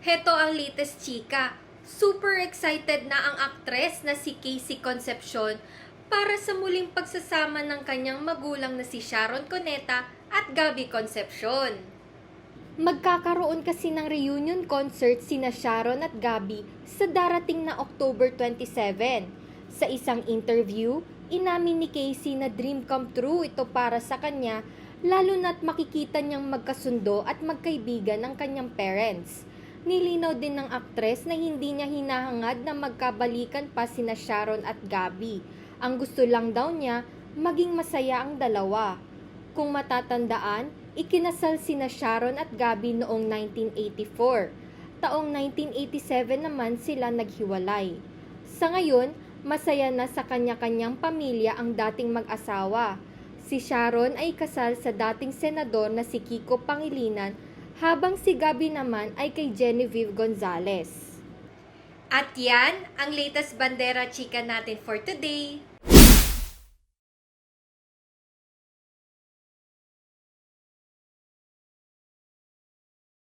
Heto ang latest chika. Super excited na ang aktres na si Casey Concepcion para sa muling pagsasama ng kanyang magulang na si Sharon Cuneta at Gabby Concepcion. Magkakaroon kasi ng reunion concert sina Sharon at Gabby sa darating na October 27. Sa isang interview, inamin ni Casey na dream come true ito para sa kanya lalo na't makikita niyang magkasundo at magkaibigan ng kanyang parents. Nilinaw din ng aktres na hindi niya hinahangad na magkabalikan pa sina Sharon at Gabby. Ang gusto lang daw niya, maging masaya ang dalawa. Kung matatandaan, ikinasal sina Sharon at Gabby noong 1984. Taong 1987 naman sila naghiwalay. Sa ngayon, masaya na sa kanya-kanyang pamilya ang dating mag-asawa. Si Sharon ay kasal sa dating senador na si Kiko Pangilinan habang si Gabby naman ay kay Genevieve Gonzalez. At yan ang latest bandera chika natin for today.